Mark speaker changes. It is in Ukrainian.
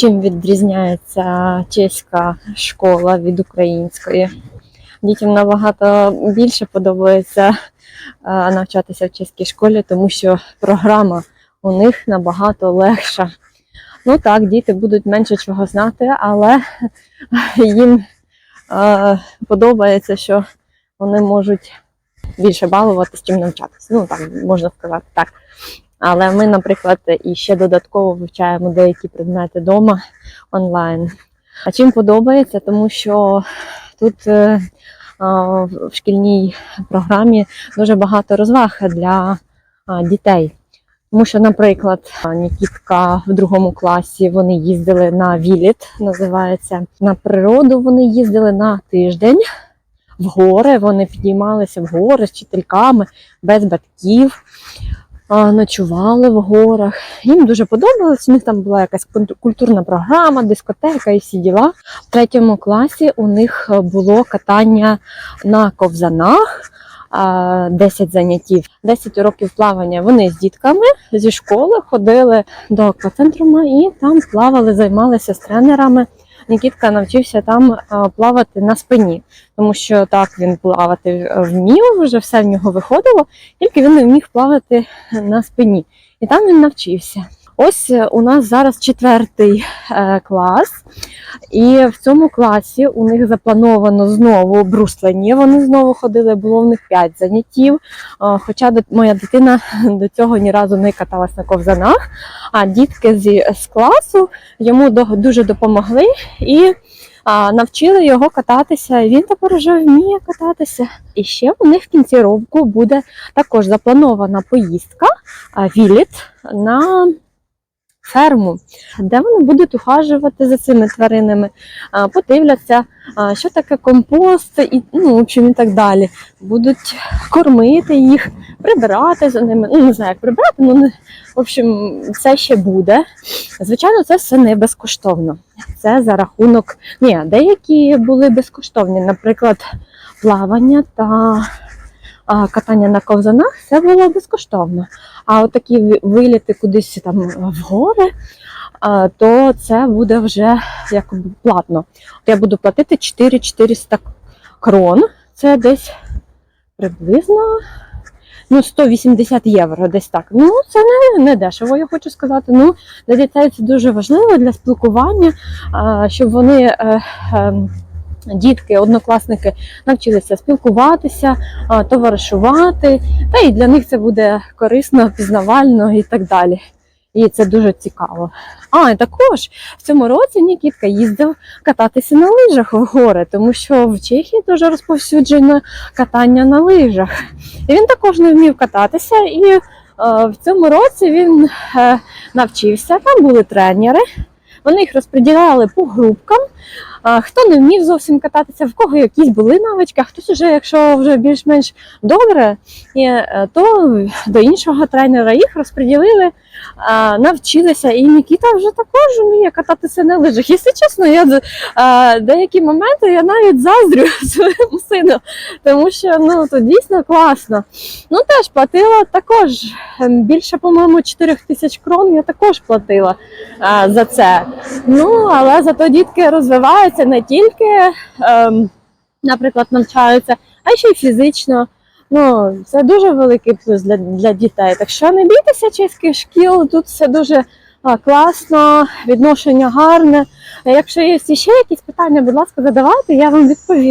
Speaker 1: чим відрізняється чеська школа від української. Дітям набагато більше подобається е, навчатися в чеській школі, тому що програма у них набагато легша. Ну так, діти будуть менше чого знати, але їм е, подобається, що вони можуть більше балуватися, чим навчатися. Ну так можна сказати так. Але ми, наприклад, і ще додатково вивчаємо деякі предмети вдома онлайн. А чим подобається, тому що тут е, в шкільній програмі дуже багато розваг для дітей. Тому що, наприклад, Нікітка в другому класі вони їздили на віліт, називається. На природу вони їздили на тиждень в гори. Вони підіймалися в гори з вчительками без батьків, ночували в горах. Їм дуже подобалось. У них там була якась культу- культурна програма, дискотека і всі діла. В третьому класі у них було катання на ковзанах. а, 10 заняттів, 10 уроків плавання. Вони з дітками зі школи ходили до аквацентру і там плавали, займалися з тренерами. Нікітка навчився там плавати на спині, тому що так він плавати е, вмів, вже все в нього виходило, тільки він не вмів плавати на спині. І там він навчився. Ось е, у нас зараз четвертий е, клас, і в цьому класі у них заплановано знову бруслення. Вони знову ходили, було в них 5 заняттів. А, Хоча моя дитина до цього ні разу не каталась на ковзанах, а дітки з класу йому дуже допомогли і навчили його кататися. Він тепер вже вміє кататися. І ще у них в кінці року буде також запланована поїздка віліт на ферму, де вони будуть ухажувати за цими тваринами, подивляться, що таке компост, і ну, в общем, і так далі. Будуть кормити їх, прибирати за ними. Ну, не знаю, як прибирати, ну не- в общем, це ще буде. Звичайно, це все не безкоштовно. Це за рахунок. Ні, деякі були безкоштовні, наприклад, плавання та катання на ковзанах це було безкоштовно. А от такі виліти кудись там в гори, то це буде вже якби платно. Я буду платити 4400 крон. Це десь приблизно ну, 180 євро, десь так. Ну, це не, не дешево, я хочу сказати. Ну, для дітей це дуже важливо для спілкування, щоб вони. Дітки, однокласники навчилися спілкуватися, товаришувати, та і для них це буде корисно, пізнавально і так далі. І це дуже цікаво. А, і також в цьому році Нікітка їздив кататися на лижах в гори, тому що в Чехії дуже розповсюджено катання на лижах. І він також не вмів кататися, і е, в цьому році він е, навчився. Там були тренери. Вони їх розподіляли по групкам. Хто не вмів зовсім кататися, в кого якісь були навички, а хтось уже, якщо вже більш-менш добре, то до іншого тренера їх розподілили, навчилися. І Нікіта вже також вміє кататися на лижах. Якщо чесно, я деякі моменти я навіть заздрю своєму сину, тому що ну то дійсно класно. Ну теж платила також ем, більше, по-моєму, 4 тисяч крон я також платила за це. Ну, але зато дітки розвиваються не тільки, ем, наприклад, навчаються, а ще й фізично. Ну, це дуже великий плюс для, для дітей. Так що не бійтеся чеських шкіл, тут все дуже а, класно, відношення гарне. Якщо є ще якісь питання, будь ласка, задавайте, я вам відповім.